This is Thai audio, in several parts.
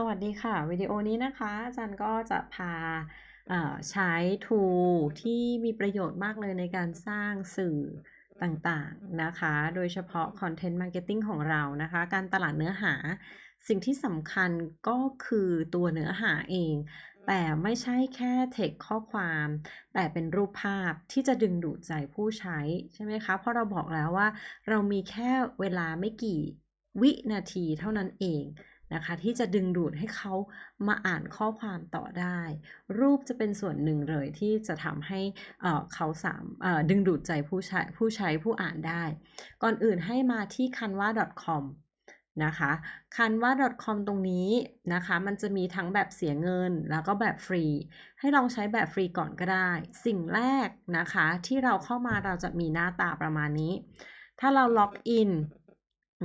สวัสดีค่ะ วิดีโอนี้นะคะอาจารย์ก็จะพาใช้ tool ที่มีประโยชน์มากเลยในการสร้างสื่อต่างๆนะคะ โดยเฉพาะ content marketing ของเรานะคะ การตลาดเนื้อหา สิ่งที่สำคัญก็คือตัวเนื้อหาเอง แต่ไม่ใช่แค่ text ข้อความ แต่เป็นรูปภาพที่จะดึงดูดใจผู้ใช้ใช่ไหมคะ เพราะเราบอกแล้วว่า เรามีแค่เวลาไม่กี่วินาทีเท่านั้นเอง นะคะ ที่จะดึงดูดให้เขามาอ่านข้อความต่อได้ รูปจะเป็นส่วนหนึ่งเลยที่จะทำให้เอ่อเขาสามเอ่อดึงดูดใจผู้ใช้ผู้ใช้ผู้อ่านได้ ก่อนอื่นให้มาที่ canva.com นะคะ canva.com ตรงนี้นะคะ มันจะมีทั้งแบบเสียเงินแล้วก็แบบฟรี ให้ลองใช้แบบฟรีก่อนก็ได้ สิ่งแรกนะคะ ที่เราเข้ามาเราจะมีหน้าตาประมาณนี้ ถ้าเราล็อกอิน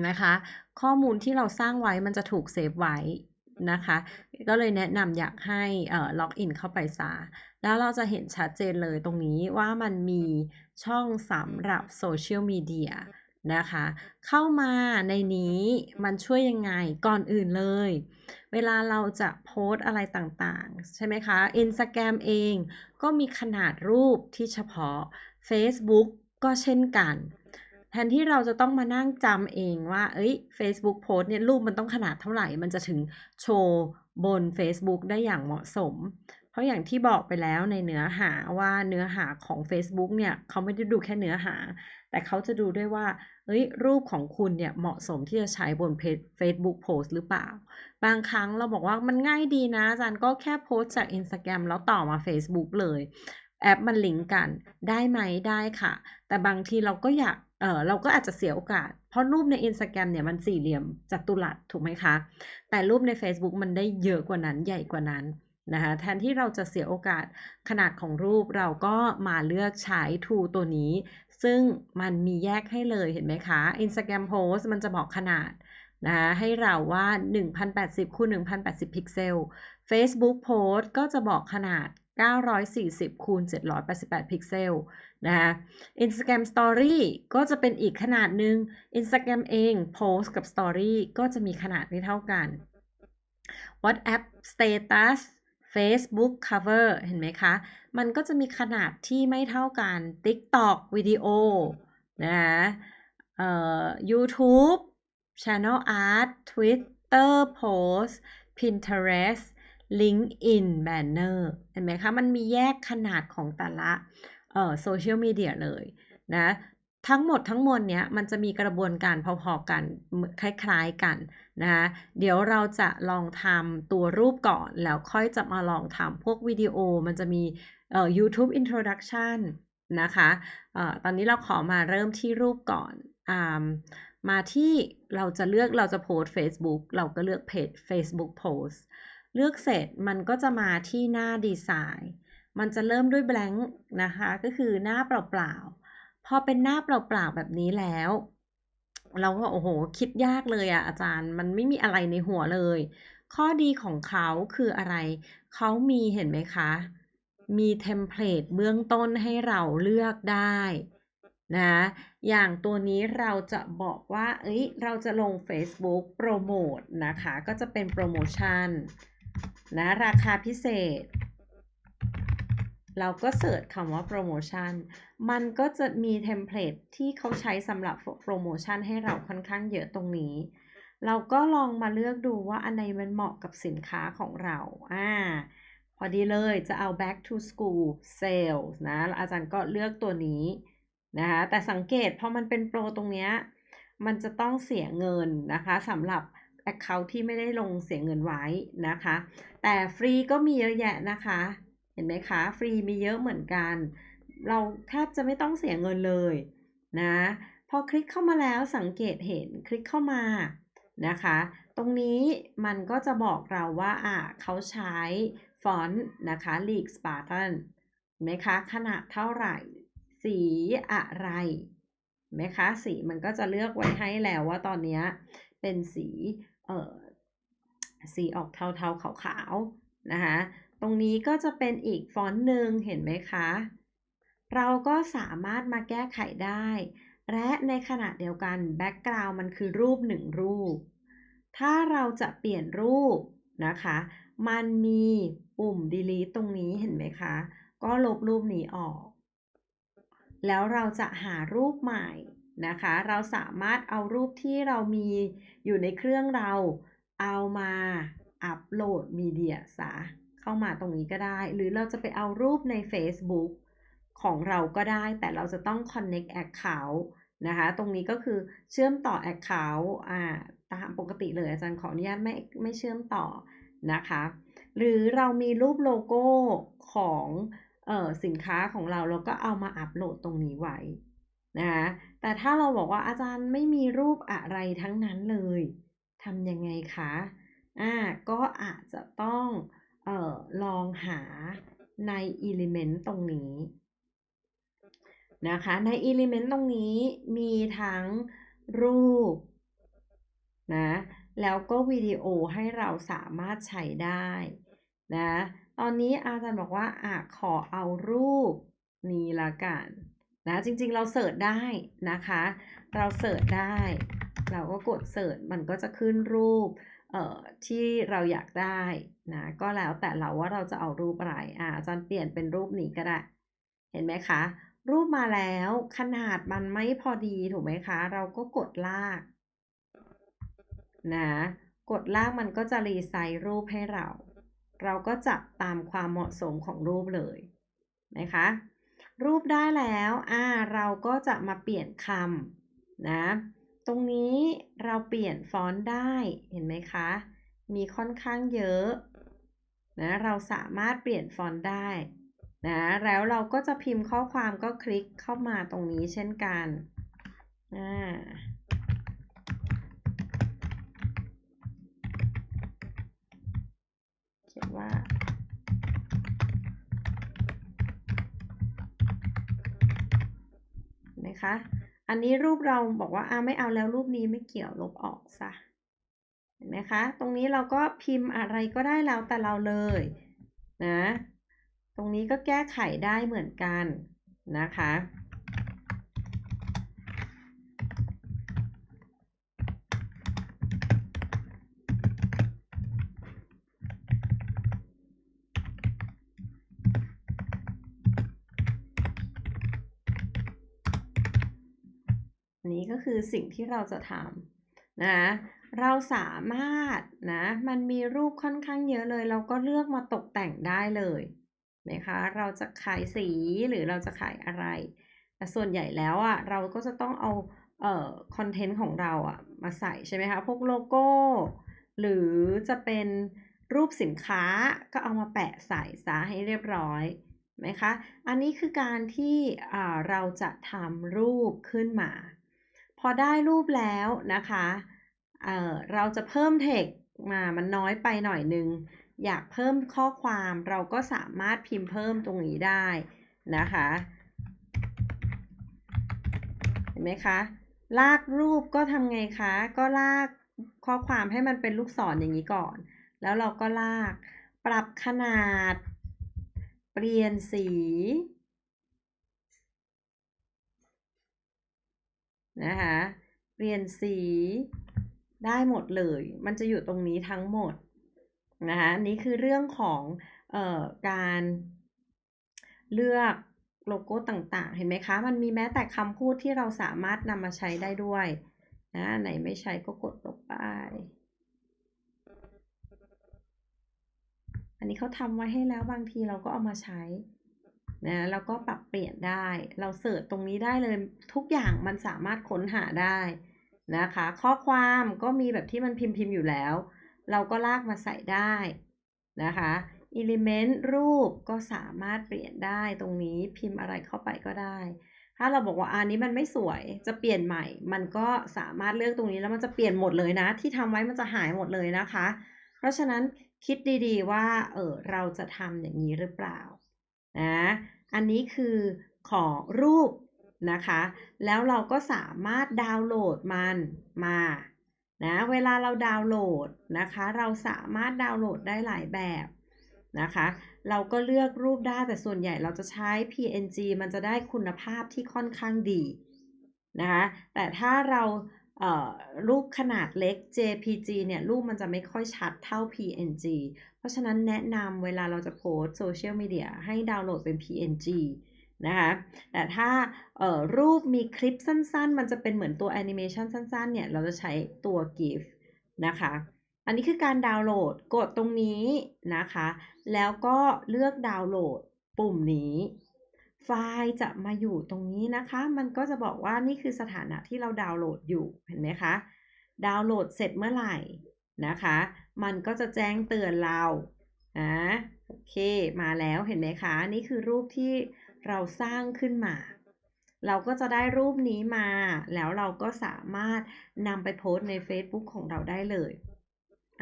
นะคะ ข้อมูลที่เราสร้างไว้มันจะถูกเซฟไว้นะคะ ก็เลยแนะนำอยากให้ล็อกอินเข้าไปซะแล้วเราจะเห็นชัดเจนเลยตรงนี้ว่ามันมีช่องสำหรับโซเชียลมีเดียนะคะ เข้ามาในนี้มันช่วยยังไงก่อนอื่นเลย เวลาเราจะโพสอะไรต่างๆ ใช่ไหมคะ Instagram เองก็มีขนาดรูปที่เฉพาะ Facebook ก็เช่นกัน แทนที่เราจะต้องมานั่งจำเองว่า เอ้ย Facebook โพสเนี่ยรูปมันต้องขนาดเท่าไหร่ มันจะถึงโชว์บน Facebook ได้อย่างเหมาะสม เพราะอย่างที่บอกไปแล้วในเนื้อหาว่าเนื้อหาของ Facebook เนี่ยเขาไม่ได้ดูแค่เนื้อหา แต่เขาจะดูด้วยว่า เอ้ย รูปของคุณเนี่ยเหมาะสมที่จะใช้บนเพจ Facebook Post หรือเปล่า บางครั้งเราบอกว่ามันง่ายดีนะอาจารย์ก็แค่โพสจาก Instagram แล้วต่อมา Facebook เลย แอปมันลิงก์กันได้ไหมได้ค่ะ แต่บางทีเราก็อยาก เออเราก็อาจจะเสียโอกาส เพราะรูปใน Instagram เนี่ยมันสี่เหลี่ยมจัตุรัสถูกไหมคะ แต่รูปใน Facebook มันได้เยอะกว่านั้นใหญ่กว่านั้นนะคะแทนที่เราจะเสียโอกาสขนาดของรูปเราก็มาเลือกใช้ tool ตัวนี้ ซึ่งมันมีแยกให้เลยเห็นไหมคะ Instagram Post มันจะบอกขนาดนะให้เราว่า 1080คูณ1080 พิกเซล Facebook Post ก็จะบอกขนาด 940คูณ788 พิกเซลนะคะ Instagram Story ก็จะเป็นอีกขนาดหนึ่ง Instagram เอง Post กับ Story ก็จะมีขนาดไม่เท่ากัน WhatsApp Status Facebook Cover เห็นไหมคะ มันก็จะมีขนาดที่ไม่เท่ากัน TikTok วิดีโอนะเอ่อ YouTube Channel Art Twitter Post Pinterest LinkedIn Banner เห็นไหมคะ มันมีแยกขนาดของแต่ละเอ่อโซเชียลมีเดียเลยนะทั้งหมดทั้งมวลเนี้ยมันจะมีกระบวนการพอๆกันคล้ายๆกันนะคะเดี๋ยวเราจะลองทำตัวรูปก่อน แล้วค่อยจะมาลองทำพวกวิดีโอมันจะมีเอ่อ YouTube introduction นะคะเอ่อตอนนี้เราขอมาเริ่มที่รูปก่อนอ่ามาที่เราจะเลือกเราจะโพส Facebook เราก็เลือกเพจ Facebook Post เเลือกเสร็จมันก็จะมาที่หน้าดีไซน์มันจะเริ่มด้วย blank นะคะ ก็คือหน้าเปล่าๆ พอเป็นหน้าเปล่าๆ แบบนี้แล้ว เราก็โอ้โห คิดยากเลยอะอาจารย์ มันไม่มีอะไรในหัวเลย ข้อดีของเขาคืออะไร เขามีเห็นไหมคะ มีเทมเพลตเบื้องต้นให้เราเลือกได้นะ อย่างตัวนี้เราจะบอกว่า เอ้ย เราจะลง Facebook โปรโมทนะคะ ก็จะเป็นโปรโมชั่น นะราคาพิเศษ เราก็เสิร์ชคำว่าโปรโมชั่น มันก็จะมีเทมเพลตที่เขาใช้สำหรับโปรโมชั่นให้เราค่อนข้างเยอะตรงนี้ เราก็ลองมาเลือกดูว่าอันไหนมันเหมาะกับสินค้าของเราอ่าพอดีเลยจะเอา back to school sales นะ อาจารย์ก็เลือกตัวนี้นะคะแต่สังเกตพอมันเป็นโปรตรงเนี้ย มันจะต้องเสียเงินนะคะสำหรับ Account ที่ไม่ได้ลงเสียเงินไว้นะคะ แต่ฟรีก็มีเยอะแยะนะคะ เห็นไหมคะ ฟรีมีเยอะเหมือนกัน เราแทบจะไม่ต้องเสียเงินเลยนะ พอคลิกเข้ามาแล้วสังเกตเห็นคลิกเข้ามานะคะ ตรงนี้มันก็จะบอกเราว่าอะเขาใช้ฟอนต์นะคะ League Spartan เห็นไหมคะ ขนาดเท่าไหร่ สีอะไรไหมคะ สีมันก็จะเลือกไว้ให้แล้วว่าตอนนี้เป็นสี เอ่อสีออกเทาๆขาวๆนะคะตรงนี้ก็จะเป็นอีกฟอนต์หนึ่งเห็นไหมคะ เราก็สามารถมาแก้ไขได้ และในขณะเดียวกันแบ็กกราวน์มันคือรูปหนึ่งรูป ถ้าเราจะเปลี่ยนรูปนะคะ มันมีปุ่ม delete ตรงนี้เห็นไหมคะ ก็ลบรูปนี้ออก แล้วเราจะหารูปใหม่ นะคะ เราสามารถเอารูปที่เรามีอยู่ในเครื่องเราเอามาอัปโหลดมีเดียซะเข้ามาตรงนี้ก็ได้ หรือเราจะไปเอารูปใน Facebook ของเราก็ได้แต่เราจะต้อง connect account นะคะ ตรงนี้ก็คือเชื่อมต่อ account อ่าตามปกติเลยอาจารย์ขออนุญาตไม่ไม่เชื่อมต่อนะคะ หรือเรามีรูปโลโก้ของออสินค้าของเราเราก็เอามาอัปโหลดตรงนี้ไว้นะคะ แต่ถ้าเราบอกว่าอาจารย์ไม่มีรูปอะไรทั้งนั้นเลยทำยังไงคะอ่าก็อาจจะต้องเอ่อลองหาใน Element ตรงนี้นะคะใน Element ตรงนี้มีทั้งรูปนะแล้วก็วิดีโอให้เราสามารถใช้ได้นะตอนนี้อาจารย์บอกว่าอะขอเอารูปนี้ละกัน นะจริงๆเราเสิร์ชได้นะคะ เราเสิร์ชได้ เราก็กดเสิร์ชมันก็จะขึ้นรูปเอ่อที่เราอยากได้นะก็แล้วแต่เราว่าเราจะเอารูปอะไรอ่าจารย์เปลี่ยนเป็นรูปนี้ก็ได้ เห็นไหมคะ รูปมาแล้วขนาดมันไม่พอดีถูกไหมคะ เราก็กดลากนะกดลากมันก็จะรีไซส์รูปให้เรา เราก็จับตามความเหมาะสมของรูปเลยนะคะ รูปได้แล้วอ่าเราก็จะมาเปลี่ยนคำนะตรงนี้เราเปลี่ยนฟอนต์ได้เห็นไหมคะ มีค่อนข้างเยอะนะเราสามารถเปลี่ยนฟอนต์ได้นะแล้วเราก็จะพิมพ์ข้อความก็คลิกเข้ามาตรงนี้เช่นกันอ่าเขียนว่า นไหมคะ อันนี้รูปเราบอกว่าอ่าไม่เอาแล้วรูปนี้ไม่เกี่ยวลบออกซะเห็นไหมคะ ตรงนี้เราก็พิมพ์อะไรก็ได้แล้วแต่เราเลยนะ ตรงนี้ก็แก้ไขได้เหมือนกันนะคะ อันนี้ ก็คือสิ่งที่เราจะทำนะเราสามารถนะมันมีรูปค่อนข้างเยอะเลย เราก็เลือกมาตกแต่งได้เลยนะคะเราจะขายสีหรือเราจะขายอะไรแต่ส่วนใหญ่แล้วอะเราก็จะต้องเอาเอ่อคอนเทนต์ของเราอะมาใส่ใช่ไหมคะพวกโลโก้ หรือจะเป็นรูปสินค้าก็เอามาแปะใส่ซะให้เรียบร้อยไหมคะ อันนี้คือการที่อ่าเราจะทำรูปขึ้นมา พอได้รูปแล้วนะคะเเราจะเพิ่มเทคมามันน้อยไปหน่อยนึง อยากเพิ่มข้อความเราก็สามารถพิมพ์เพิ่มตรงนี้ได้นะคะ เห็นไหมคะ ลากรูปก็ทำไงคะ ก็ลากข้อความให้มันเป็นลูกศรออย่างนี้ก่อน แล้วเราก็ลาก ปรับขนาด เปลี่ยนสี นะคะเปลี่ยนสีได้หมดเลย มันจะอยู่ตรงนี้ทั้งหมดนะคะนี่คือเรื่องของเอ่อการเลือกโลโก้ต่างๆ เห็นไหมคะ มันมีแม้แต่คำพูดที่เราสามารถนำมาใช้ได้ด้วยนะไหนไม่ใช้ก็กดลบไป อันนี้เขาทำไว้ให้แล้วบางทีเราก็เอามาใช้ นะแล้วก็ปรับเปลี่ยนได้ เราเสิร์ชตรงนี้ได้เลยทุกอย่างมันสามารถค้นหาได้นะคะ ข้อความก็มีแบบที่มันพิมพ์พิมพ์อยู่แล้ว เราก็ลากมาใส่ได้นะคะ element รูปก็สามารถเปลี่ยนได้ตรงนี้พิมพ์อะไรเข้าไปก็ได้ ถ้าเราบอกว่าอันนี้มันไม่สวยจะเปลี่ยนใหม่ มันก็สามารถเลือกตรงนี้แล้วมันจะเปลี่ยนหมดเลยนะ ที่ทำไว้มันจะหายหมดเลยนะคะ เพราะฉะนั้นคิดดีๆว่าเออเราจะทำอย่างนี้หรือเปล่า นะ อันนี้คือของรูปนะคะ แล้วเราก็สามารถดาวน์โหลดมันมานะเวลาเราดาวน์โหลดนะคะ เราสามารถดาวน์โหลดได้หลายแบบนะคะ เราก็เลือกรูปได้แต่ส่วนใหญ่เราจะใช้ PNG มันจะได้คุณภาพที่ค่อนข้างดีนะคะ แต่ถ้าเรา รูปขนาดเล็ก JPG เนี่ย รูปมันจะไม่ค่อยชัดเท่า PNG เพราะฉะนั้นแนะนำเวลาเราจะโพสโซเชียลมีเดียให้ดาวน์โหลดเป็น PNG นะคะ แต่ถ้ารูปมีคลิปสั้นๆ มันจะเป็นเหมือนตัวแอนิเมชันสั้นๆ เนี่ย เราจะใช้ตัว GIF นะคะ อันนี้คือการดาวน์โหลด กดตรงนี้นะคะ แล้วก็เลือกดาวน์โหลดปุ่มนี้ ไฟล์จะมาอยู่ตรงนี้นะคะ มันก็จะบอกว่านี่คือสถานะที่เราดาวน์โหลดอยู่ เห็นไหมคะ ดาวน์โหลดเสร็จเมื่อไหร่นะคะ มันก็จะแจ้งเตือนเรานะโอเคมาแล้วเห็นไหมคะ นี่คือรูปที่เราสร้างขึ้นมา เราก็จะได้รูปนี้มา แล้วเราก็สามารถนำไปโพสต์ใน Facebook ของเราได้เลย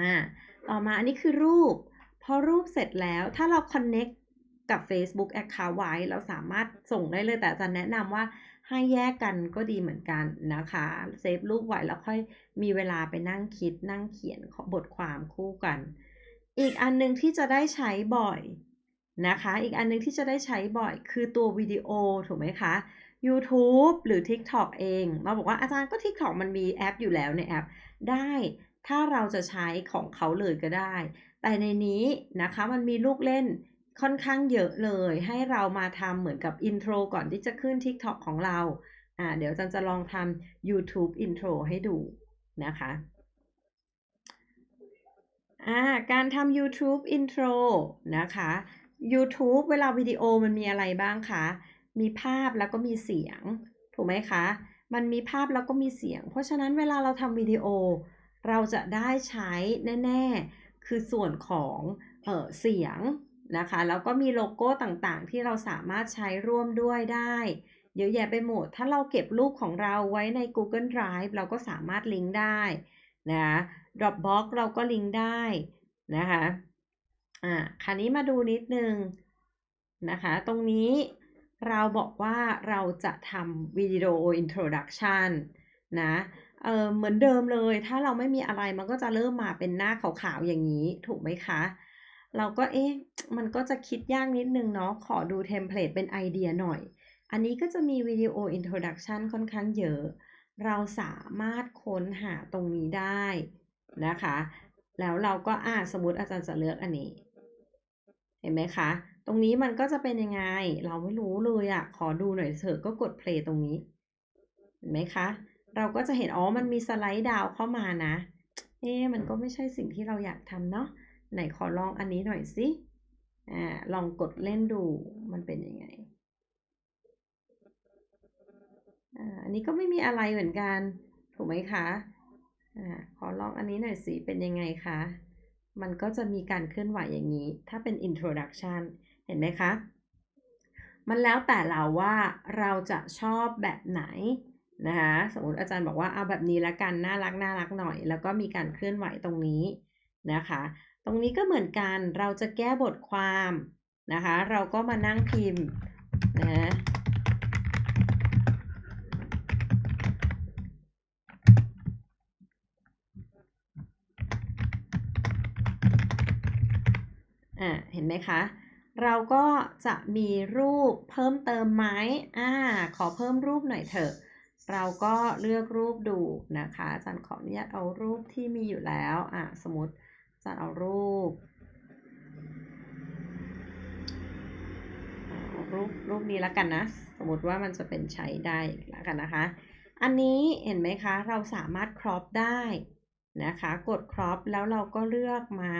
อ่าต่อมาอันนี้คือรูป พอรูปเสร็จแล้วถ้าเรา connect กั บ Facebook Account ไว้ เราสามารถส่งได้เลยแต่จารย์แนะนำว่าให้แยกกันก็ดีเหมือนกันนะคะเซฟรูปไว้แล้วค่อยมีเวลาไปนั่งคิดนั่งเขียนบทความคู่กัน อีกอันนึงที่จะได้ใช้บ่อยนะคะ อีกอันนึงที่จะได้ใช้บ่อยคือตัววิดีโอถูกไหมคะ YouTube หรือ TikTok เองเราบอกว่าอาจารย์ก็ TikTok มันมีแอปอยู่แล้วในแอป ได้ถ้าเราจะใช้ของเขาเลยก็ได้ แต่ในนี้นะคะมันมีลูกเล่น ค่อนข้างเยอะเลย ให้เรามาทำเหมือนกับอินโทรก่อนที่จะขึ้น TikTok ของเราอ่าเดี๋ยวจันจะลองทำ YouTube intro ให้ดูนะคะอ่าการทำ YouTube intro นะคะ YouTube เวลาวิดีโอมันมีอะไรบ้างคะ มีภาพแล้วก็มีเสียง ถูกไหมคะ มันมีภาพแล้วก็มีเสียง เพราะฉะนั้นเวลาเราทำวิดีโอ เราจะได้ใช้แน่ ๆ คือส่วนของเออเสียง นะคะ แล้วก็มีโลโก้ต่างๆ ที่เราสามารถใช้ร่วมด้วยได้เยอะแยะไปหมด ถ้าเราเก็บรูปของเราไว้ใน Google Drive เราก็สามารถลิงก์ได้นะ Dropbox เราก็ลิงก์ได้นะคะ อ่าคราวนี้มาดูนิดนึงนะคะ ตรงนี้เราบอกว่าเราจะทำวิดีโอ introduction นะ เออเหมือนเดิมเลย ถ้าเราไม่มีอะไรมันก็จะเริ่มมาเป็นหน้าขาวๆอย่างนี้ ถูกไหมคะ เราก็เอ๊ะมันก็จะคิดยากนิดนึงเนาะขอดูเทมเพลตเป็นไอเดียหน่อย อันนี้ก็จะมีวิดีโอ introduction ค่อนข้างเยอะ เราสามารถค้นหาตรงนี้ได้นะคะ แล้วเราก็อ่าสมมติอาจารย์จะเลือกอันนี้ เห็นไหมคะ ตรงนี้มันก็จะเป็นยังไง เราไม่รู้เลยอะขอดูหน่อยเถอะก็กด play ตรงนี้ เห็นไหมคะ เราก็จะเห็นอ๋อมันมีสไลด์ดาวเข้ามานะเอ๊มันก็ไม่ใช่สิ่งที่เราอยากทำเนาะ ไหนขอลองอันนี้หน่อยสิอ่าลองกดเล่นดูมันเป็นยังไงอ่าอันนี้ก็ไม่มีอะไรเหมือนกัน ถูกไหมคะอ่าขอลองอันนี้หน่อยสิเป็นยังไงคะมันก็จะมีการเคลื่อนไหวอย่างนี้ ถ้าเป็น introduction เห็นไหมคะ มันแล้วแต่เราว่าเราจะชอบแบบไหนนะคะสมมติอาจารย์บอกว่าเอาแบบนี้ละกัน น่ารักน่ารักหน่อย แล้วก็มีการเคลื่อนไหวตรงนี้นะคะ ตรงนี้ก็เหมือนกันเราจะแก้บทความนะคะ เราก็มานั่งพิมพ์นะอ่าเห็นไหมคะเราก็จะมีรูปเพิ่มเติมไหมอ่า ขอเพิ่มรูปหน่อยเถอะ เราก็เลือกรูปดูนะคะอาจารย์ขออนุญาตเอารูปที่มีอยู่แล้ว อ่าสมมติ จารย์เอารูป รูปรูปนี้แล้วกันนะ สมมติว่ามันจะเป็นใช้ได้แล้วกันนะคะ อันนี้เห็นไหมคะ เราสามารถครอปได้นะคะ กดครอปแล้วเราก็เลือกมา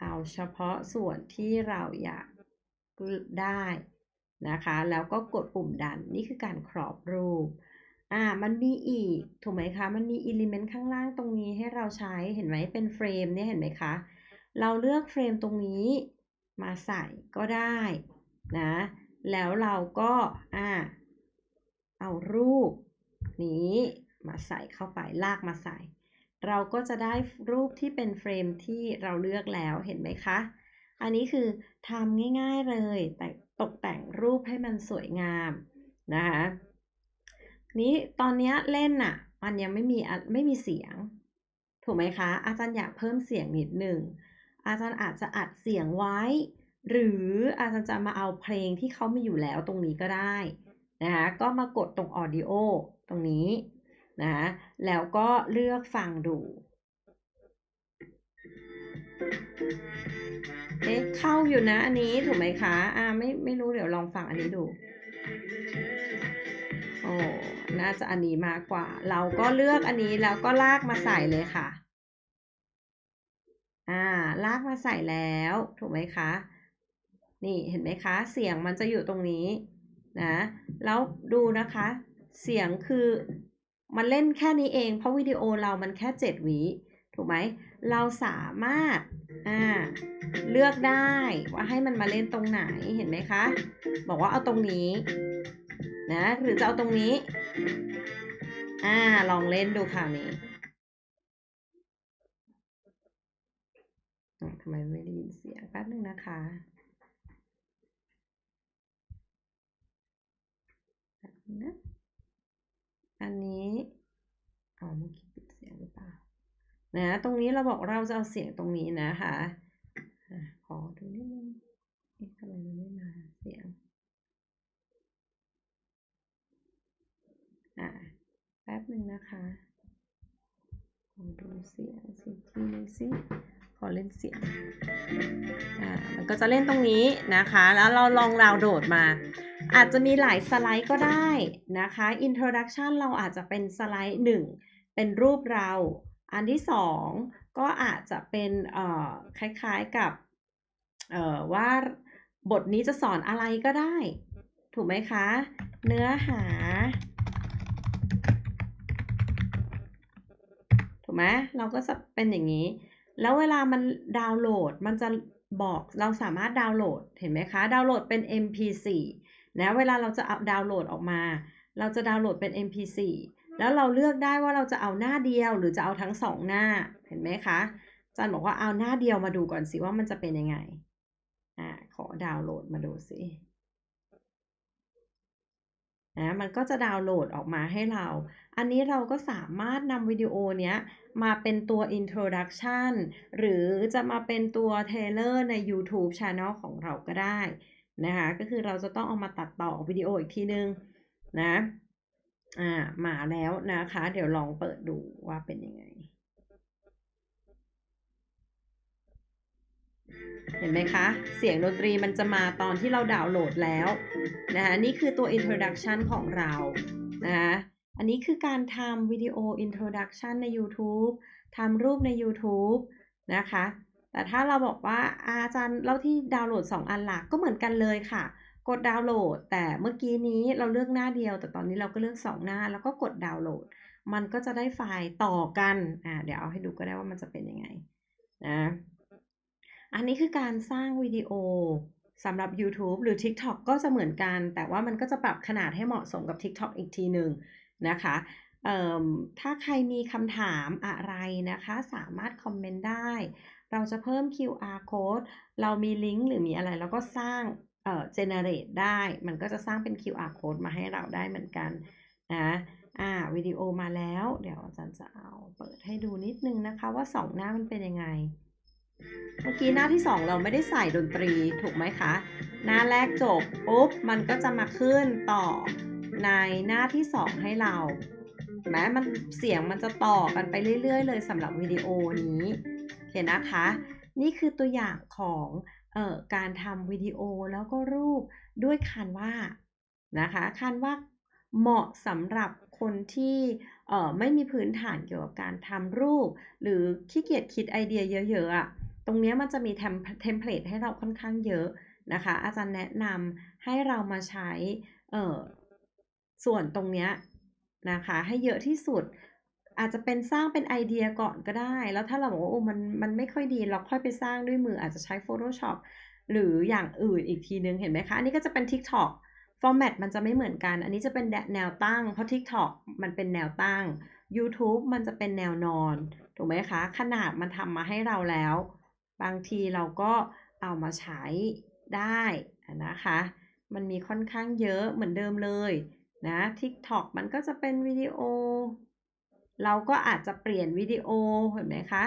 เอาเฉพาะส่วนที่เราอยากได้นะคะ แล้วก็กดปุ่มดัน นี่คือการครอบรูป อ่า มันมีอีก ถูกไหมคะ มันมีอิเลเมนต์ข้างล่างตรงนี้ให้เราใช้ เห็นไหม เป็นเฟรมเนี่ย เห็นไหมคะ เราเลือกเฟรมตรงนี้มาใส่ก็ได้นะ แล้วเราก็อ่าเอารูปนี้มาใส่เข้าไป ลากมาใส่ เราก็จะได้รูปที่เป็นเฟรมที่เราเลือกแล้ว เห็นไหมคะ อันนี้คือทำง่ายๆเลย แต่ตกแต่งรูปให้มันสวยงามนะคะ นี้ตอนนี้เล่นน่ะ มันยังไม่มีไม่มีเสียง ถูกไหมคะ อาจารย์อยากเพิ่มเสียงนิดหนึ่ง อาจารย์อาจจะอัดเสียงไว้ หรืออาจารย์จะมาเอาเพลงที่เขามีอยู่แล้วตรงนี้ก็ได้นะคะก็มากดตรง audio ตรงนี้นะแล้วก็เลือกฟังดูเอ๊ะเข้าอยู่นะอันนี้ถูกไหมคะ อ่าไม่ไม่รู้เดี๋ยวลองฟังอันนี้ดู โอ้น่าจะอันนี้มากกว่า เราก็เลือกอันนี้แล้วก็ลากมาใส่เลยค่ะ อ่า ลากมาใส่แล้ว ถูกไหมคะ นี่เห็นไหมคะ เสียงมันจะอยู่ตรงนี้นะ แล้วดูนะคะ เสียงคือมันเล่นแค่นี้เอง เพราะวิดีโอเรามันแค่เจ็ดวิถูกไหม เราสามารถ อ่า เลือกได้ว่าให้มันมาเล่นตรงไหน เห็นไหมคะ บอกว่าเอาตรงนี้ นะ หรือจะเอาตรงนี้ อ่า ลองเล่นดูคราวนี้ทำไมไม่ได้ยินเสียงแป๊บนึงนะคะนะอันนี้เอ๋อเมื่อกี้ปิดเสียงหรือเปล่า นะ ตรงนี้เราบอกเราจะเอาเสียงตรงนี้นะคะอะขอดูนิดนึงอะทำไมมันไม่มาเสียง อะแป๊บหนึ่งนะคะขอดูเสียงสิทีนึงสิขอเล่นเสียงอ่ามันก็จะเล่นตรงนี้นะคะ แล้วเราลองดาวโหลดมา อาจจะมีหลายสไลด์ก็ได้นะคะ introduction เราอาจจะเป็นสไลด์หนึ่งเป็นรูปเรา อันที่สองก็อาจจะเป็นเอ่อคล้ายๆกับเอ่อว่าบทนี้จะสอนอะไรก็ได้ ถูกไหมคะ เนื้อหา ถูกไหมเราก็จะเป็นอย่างนี้ แล้วเวลามันดาวน์โหลดมันจะบอกเราสามารถดาวน์โหลดเห็นไหมคะ ดาวน์โหลดเป็น MP4 นะเวลาเราจะเอาดาวน์โหลดออกมา เราจะดาวน์โหลดเป็น MP4 แล้วเราเลือกได้ว่าเราจะเอาหน้าเดียวหรือจะเอาทั้งสองหน้าเห็นไหมคะจันบอกว่าเอาหน้าเดียวมาดูก่อนสิว่ามันจะเป็นยังไงอ่าขอดาวน์โหลดมาดูสิ นะมันก็จะดาวน์โหลดออกมาให้เรา อันนี้เราก็สามารถนำวิดีโอเนี้ยมาเป็นตัว introduction หรือจะมาเป็นตัว trailer ใน YouTube Channel ของเราก็ได้นะคะก็คือเราจะต้องเอามาตัดต่อวิดีโออีกทีนึงนะอ่ามาแล้วนะคะ เดี๋ยวลองเปิดดูว่าเป็นยังไง เห็นไหมคะ เสียงดนตรีมันจะมาตอนที่เราดาวน์โหลดแล้วนะคะนี่คือตัว introduction ของเรานะคะอันนี้คือการทำวิดีโอ introduction ใน YouTube ทำรูปใน YouTube นะคะ แต่ถ้าเราบอกว่าอาจารย์เล่าที่ดาวน์โหลด 2 อันหลักก็เหมือนกันเลยค่ะ กดดาวน์โหลด แต่เมื่อกี้นี้เราเลือกหน้าเดียว แต่ตอนนี้เราก็เลือก 2 หน้า แล้วก็กดดาวน์โหลด มันก็จะได้ไฟล์ต่อกัน อ่าเดี๋ยวเอาให้ดูก็ได้ว่ามันจะเป็นยังไงนะ อันนี้คือการสร้างวิดีโอสำหรับ YouTube หรือ TikTok ก็จะเหมือนกัน แต่ว่ามันก็จะปรับขนาดให้เหมาะสมกับ TikTok อีกทีหนึ่งนะคะถ้าใครมีคำถามอะไรนะคะ สามารถคอมเมนต์ได้ เราจะเพิ่ม QR code เรามีลิงก์หรือมีอะไรเราก็สร้างเอ่อ generate ได้ มันก็จะสร้างเป็น QR code มาให้เราได้เหมือนกันนะอ่าวิดีโอมาแล้ว เดี๋ยวอาจารย์จะเอาเปิดให้ดูนิดนึงนะคะว่าสองหน้ามันเป็นยังไง เมื่อกี้หน้าที่ 2 เราไม่ได้ใส่ดนตรีถูกไหมคะ หน้าแรกจบปุ๊บมันก็จะมาขึ้นต่อในหน้าที่ 2 ให้เราแม้มันเสียงมันจะต่อกันไปเรื่อย ๆ เลยสำหรับวิดีโอนี้เห็นนะคะ นี่คือตัวอย่างของออการทำวิดีโอแล้วก็รูปด้วยคันว่านะคะคันว่าเหมาะสำหรับคนที่ไม่มีพื้นฐานเกี่ยวกับการทำรูป หรือขี้เกียจคิดไอเดียเยอะๆอะ รงนี้มันจะมีเทมเพลตให้เราค่อนข้างเยอะนะคะ อาจารย์แนะนำให้เรามาใช้ส่วนตรงนี้นะคะ ให้เยอะที่สุดอาจจะเป็นสร้างเป็นไอเดียก่อนก็ได้ แล้วถ้าเราบอกว่าโอ้มันมันไม่ค่อยดีเราค่อยไปสร้างด้วยมืออาจจะใช้ Photoshop หรืออย่างอื่นอีกทีนึงเห็นไหมคะ อันนี้ก็จะเป็น TikTok ฟอร์แมตมันจะไม่เหมือนกัน อันนี้จะเป็นแนวตั้ง เพราะ TikTok มันเป็นแนวตั้ง YouTube มันจะเป็นแนวนอน ถูกไหมคะ ขนาดมันทำมาให้เราแล้ว บางทีเราก็เอามาใช้ได้นะคะ มันมีค่อนข้างเยอะเหมือนเดิมเลยนะ TikTok มันก็จะเป็นวิดีโอ เราก็อาจจะเปลี่ยนวิดีโอเห็นไหมคะ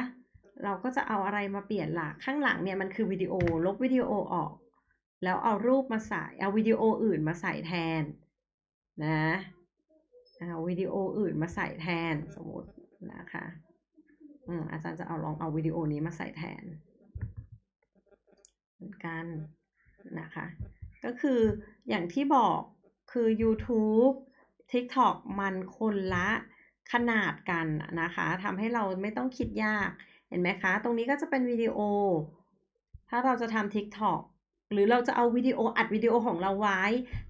เราก็จะเอาอะไรมาเปลี่ยนหล่ะข้างหลังเนี่ยมันคือวิดีโอลบวิดีโอออก แล้วเอารูปมาใส่เอาวิดีโออื่นมาใส่แทนนะเอาวิดีโออื่นมาใส่แทนสมมตินะคะอืมอาจารย์จะเอาลองเอาวิดีโอนี้มาใส่แทน มือนกันนะคะ ก็คืออย่างที่บอกคือ YouTube TikTok มันคนละขนาดกันนะคะทำให้เราไม่ต้องคิดยาก เห็นไหมคะ ตรงนี้ก็จะเป็นวิดีโอ ถ้าเราจะทำ TikTok หรือเราจะเอาวิดีโออัดวิดีโอของเราไว้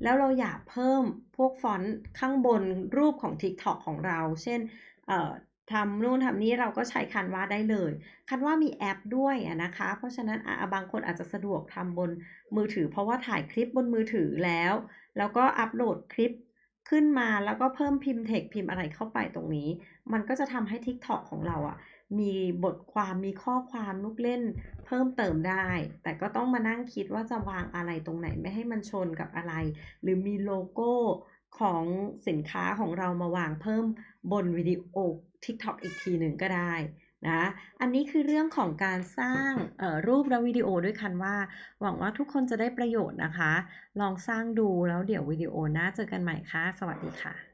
แล้วเราอยากเพิ่มพวกฟอนต์ข้างบนรูปของ TikTok ของเรา เช่นเอ่อ ทำนู่นทำนี้เราก็ใช้คันวาได้เลย คันว่ามีแอปด้วยนะคะ เพราะฉะนั้นบางคนอาจจะสะดวกทำบนมือถือ เพราะว่าถ่ายคลิปบนมือถือแล้ว แล้วก็อัปโหลดคลิปขึ้นมาแล้วก็เพิ่มพิมพ์เทคพิมพ์อะไรเข้าไปตรงนี้ มันก็จะทำให้ TikTok ของเราอะมีบทความมีข้อความลูกเล่น เพิ่มเติมได้ แต่ก็ต้องมานั่งคิดว่าจะวางอะไรตรงไหนไม่ให้มันชนกับอะไร หรือมีโลโก้ของสินค้าของเรามาวางเพิ่มบนวิดีโอ TikTok อีกทีหนึ่งก็ได้นะอันนี้คือเรื่องของการสร้างเอ่อรูปและวิดีโอด้วยคันว่า หวังว่าทุกคนจะได้ประโยชน์นะคะ ลองสร้างดูแล้วเดี๋ยววิดีโอหน้าเจอกันใหม่ค่ะ สวัสดีค่ะ